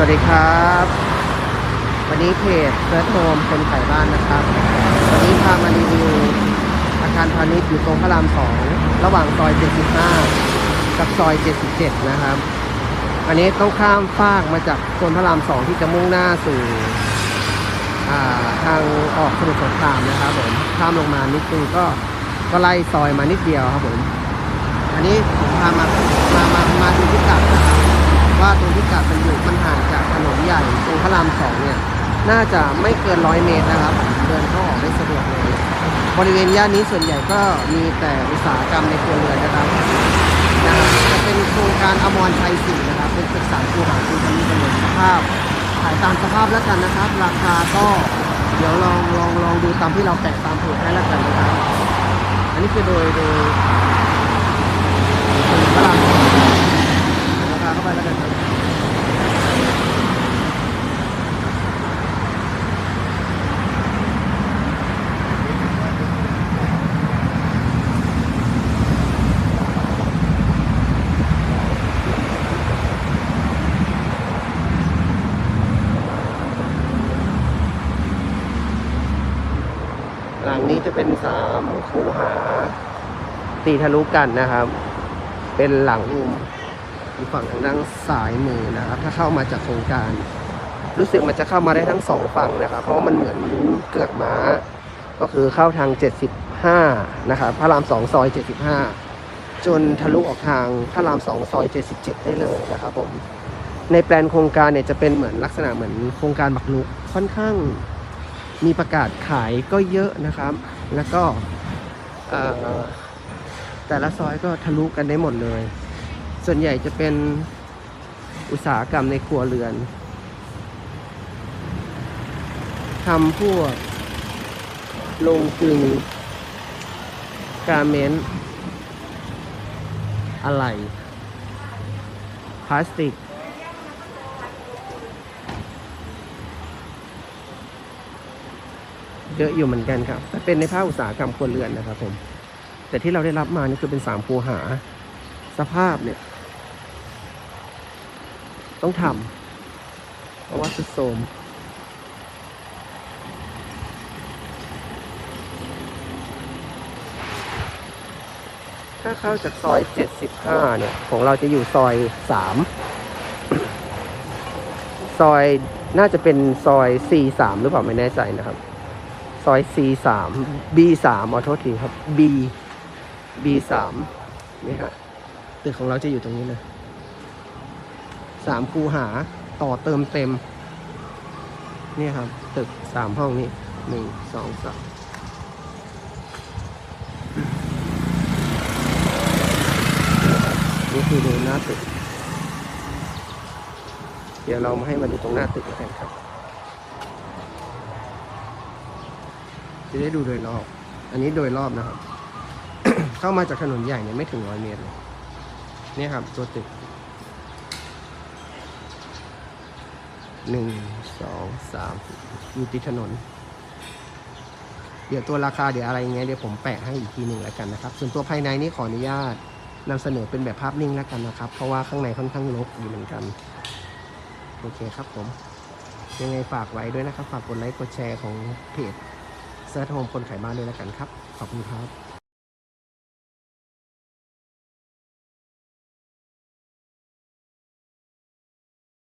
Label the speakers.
Speaker 1: วัสดีครับ วันนี้เพจเซิร์ชโฮมคนขายบ้านนะครับ วันนี้พามารีวิวอาคารพาณิชย์อยู่ตรงพระรามสองระหว่างซอย 75 กับซอย 77 นะครับ อันนี้ต้องข้ามฟากมาจากโซนพระรามสองที่จะมุ่งหน้าสู่าทางออกสมุทรสงครามนะครับผมข้ามลงมานิดนึงก็ก็ไล่ซอยมานิดเดียวครับผม อันนี้ผมพามามามามาดูพิกัดนะครับ ว่าตรงพิกัดมันอยู่มันห่างจากถนนใหญ่ตรงพระรามสองเนี่ยน่าจะไม่เกินร้อยเมตรนะครับ เดินเข้าออกได้สะดวกเลยบริเวณย่านนี้ส่วนใหญ่ก็มีแต่อุตสาหกรรมในครัวเรือนนะครับนะครับจะเป็นโครงการอมรชัยสี่นะครับเป็นตึกสาคูหาคูจะมีกำหนดสภาพขายตามสภาพแล้วกันนะครับ ราคาก็เดี๋ยวลองลองลองดูตามที่เราแปะตามเพจให้แล้วกันนะครับ อันนี้คือโดยโดยถนนพระรามสองราคาเข้าไปแล้วกันครับ หลังนี้จะเป็นสามคูหาตีทะลุกันนะครับ เป็นหลังมุม อยู่ฝั่งทางด้านซ้ายมือนะครับ ถ้าเข้ามาจากโครงการ รู้สึกมันจะเข้ามาได้ทั้งสองฝั่งนะครับ เพราะมันเหมือนเกือกม้า ก็คือเข้าทาง 75 นะครับพระราม2ซอย 75 จนทะลุออกทางพระราม2ซอย 77 ได้เลยนะครับผมในแปลนโครงการเนี่ยจะเป็นเหมือนลักษณะเหมือนโครงการบักลุกค่อนข้างมีประกาศขายก็เยอะนะครับ แล้วก็แต่ละซอยก็ทะลุกันได้หมดเลย ส่วนใหญ่จะเป็นอุตสาหกรรมในครัวเรือนทำพวกโรงกลึงการเมนอะไร พลาสติก เยอะอยู่เหมือนกันครับ แต่เป็นในภาคอุตสาหกรรมครัวเรือนนะครับผม แต่ที่เราได้รับมานี่คือเป็นสามคูหา สภาพเนี่ย ต้องทำเพราะว่าสุดโทรมถ้าเข้าจากซอย75เนี่ย ของเราจะอยู่ซอย3ซอยน่าจะเป็นซอย C3 หรือเปล่าไม่แน่ใจนะครับ ซอย C3 B3 ขอโทษทีครับ B B3 นี่ฮะตึกของเราจะอยู่ตรงนี้เลย สามคูหาต่อเติมเต็มนี่ครับ ตึกสามห้องนี้หนึ่งสองสามนี่คือดูหน้าตึก เดี๋ยวเรามาให้มาดูตรงหน้าตึกกันครับ จะได้ดูโดยรอบ อันนี้โดยรอบนะครับ เข้ามาจากถนนใหญ่เนี่ยไม่ถึงร้อยเมตรเลยนี่ครับ ตัวตึก หนึ่งสองสามอยู่ติดถนน เดี๋ยวตัวราคาเดี๋ยวอะไรเงี้ยเดี๋ยวผมแปะให้อีกทีหนึ่งแล้วกันนะครับ ส่วนตัวภายในนี่ขออนุญาตนำเสนอเป็นแบบภาพนิ่งแล้วกันนะครับ เพราะว่าข้างในค่อนข้างรกอยู่เหมือนกัน โอเคครับผม ยังไงฝากไว้ด้วยนะครับ ฝากกดไลค์กดแชร์ของเพจเซิร์ชโฮมคนขายบ้านด้วยแล้วกันครับ ขอบคุณครับ